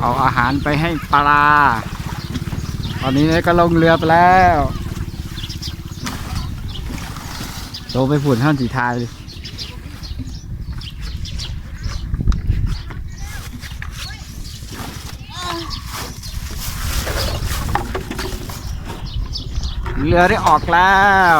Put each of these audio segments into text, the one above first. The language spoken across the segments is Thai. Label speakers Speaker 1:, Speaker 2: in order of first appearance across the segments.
Speaker 1: เอาอาหารไปให้ปลา ตอนนี้เนี่ยก็ลงเรือไปแล้วโตไปฝุ่นท่านสีทายเลยเรือได้ออกแล้ว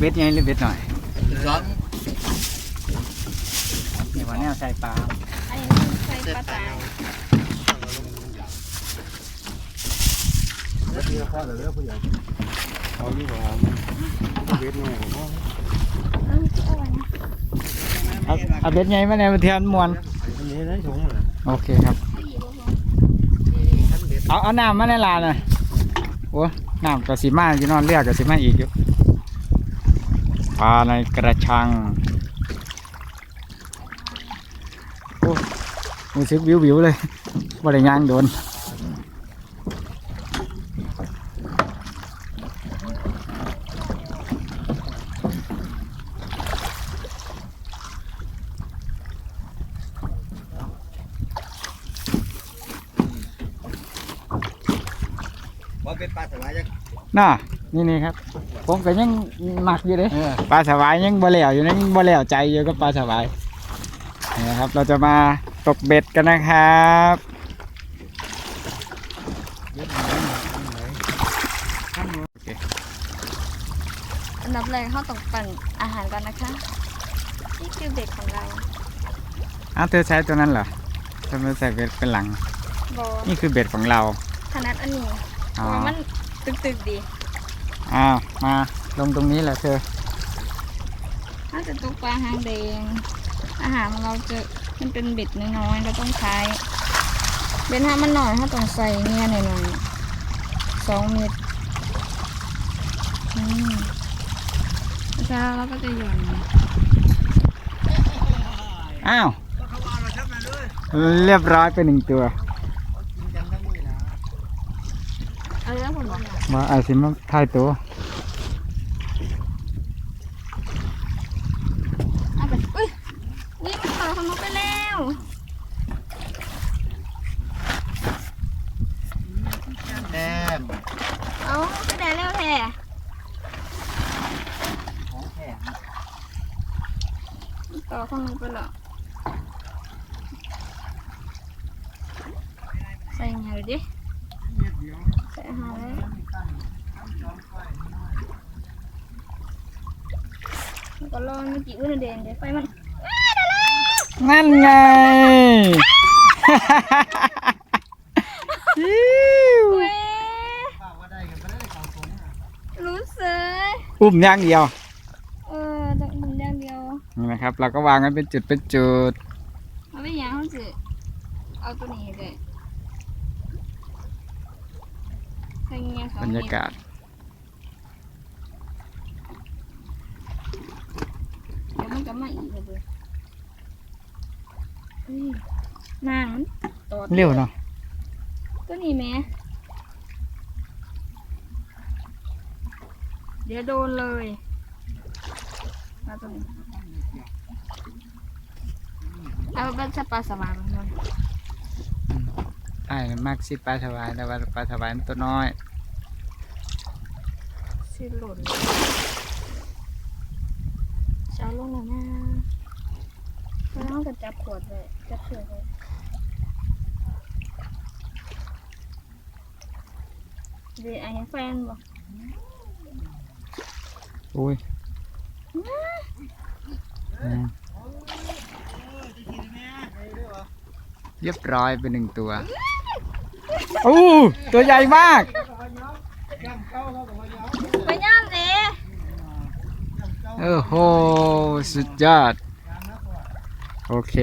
Speaker 1: เบ็ดยังไงหรือเบ็ดหน่อย
Speaker 2: ร้อน
Speaker 1: เดี๋ยววันนี้เอาใส่ปลา
Speaker 3: อันนี้มัน
Speaker 2: ส่ปลาตาย
Speaker 3: แล้วที่พ่อเหลือผู้ใหญ่เอาดีกว่าเวทหน่อย
Speaker 2: เอาเอาไว้นะ
Speaker 1: เอาเบ็ดใหญ่มาในประเทศมวน
Speaker 3: อันนี้ได้ถุงเล
Speaker 1: โอเคครับ เอาเอาน้ำมาในลานน่ะโอ้น้ำกระสีมาอยู่นอนเลือกกระสีมาอีกอยู่ ปลาในกระชังโอ้มือซึกวิววิวๆเลยบ่ได้ย่างโดน
Speaker 3: ว่าเป็นปลาสวายจัง
Speaker 1: น่ะนี่นี่ครับ ผมก็ยังหมักอยู่เลยปลาสวายยังบ่แล้วอยู่ยังบ่แล้วใจอยู่กับปลาสวายนี่นะครับ เราจะมาตกเบ็ดกันนะครับ
Speaker 2: อันดับแรกเขาต้องปั่นอาหารก่อนนะคะ นี่คือเบ็ดของเรา
Speaker 1: อ้าวเธอใช้ตัวนั้นเหรอทำไมใส่เบ็ดเป็นหลัง
Speaker 2: บอ
Speaker 1: นี่คือเบ็ดของเรา
Speaker 2: ขนาดอันนี้เพ
Speaker 1: อ๋อ
Speaker 2: ราะว่ามันตึกๆดี
Speaker 1: อ้าวมาลงตรงนี้แหละเธอ
Speaker 2: ถ้าจะตกปลาหางแดง อาหารของเราจะมันเป็นเบ็ดน้อยๆเราต้องใช้เบ็ดถ้ามันหน่อยถ้าต้องใส่เนี่ยหน่อยๆสองเม็ดอืมแล้วเราก็จะหย่อน
Speaker 1: อ้าวเรียบร้อยไปหนึ่งตัว
Speaker 2: เอาเรื่องผ มบอก
Speaker 1: มาไอาสิมาถ่ายตัว
Speaker 2: เอาไปอุ้ยนี่มันต่อของนกไปแล้ว
Speaker 3: แต้ม
Speaker 2: เอาไปไหนแล้วแท้
Speaker 3: ของแข็ง
Speaker 2: ต่อของนกไปแล้วใส่ไงดิใส่อาหารแล้ว ก็รอเมื่อกี้อุ้นเดนเดี๋ยวไฟมัน
Speaker 1: นั่นไงอิ๊ว
Speaker 2: เว้ย
Speaker 3: ฝากว่าได้กันไม่ได้ของผม
Speaker 2: รู้เสย
Speaker 1: อุ้มอย่างเดียว
Speaker 2: เออดังมึงอย่างเดียว
Speaker 1: นี่นะครับ เราก็วางกันเป็นจุดเป็นจุด
Speaker 2: เอาไปยังเขาสิเอาตัวนี้เลยใส่เงี้ยสอง
Speaker 1: บรร
Speaker 2: เม็
Speaker 1: ยา
Speaker 2: ด
Speaker 1: กาศ
Speaker 2: ดี๋ยวมันก็มาอีกเลยเฮ้ยนางมันตอด
Speaker 1: เร็วเนาะ
Speaker 2: ตัวนี้แม่เดี๋ยวโดนเลยมาตัวนี้เอาไปจะปลาสวายมันมัน
Speaker 1: ใช่มากสิปลาสวายแต่ว่าปลาสวายมันตัวน้อย
Speaker 2: สิหล่นเช้า ลงแล้วนะแล้วเราก็จับขวดเลยจับเชือกเลยเดี๋ยวไอ้แฟนบอก
Speaker 1: อุ้ยอืมเรียบร้อยไปหนึ่งตัวอู้ตัวใหญ่มาก
Speaker 2: ไปย่ามสิ
Speaker 1: โอ้โห สุดยอด โอเค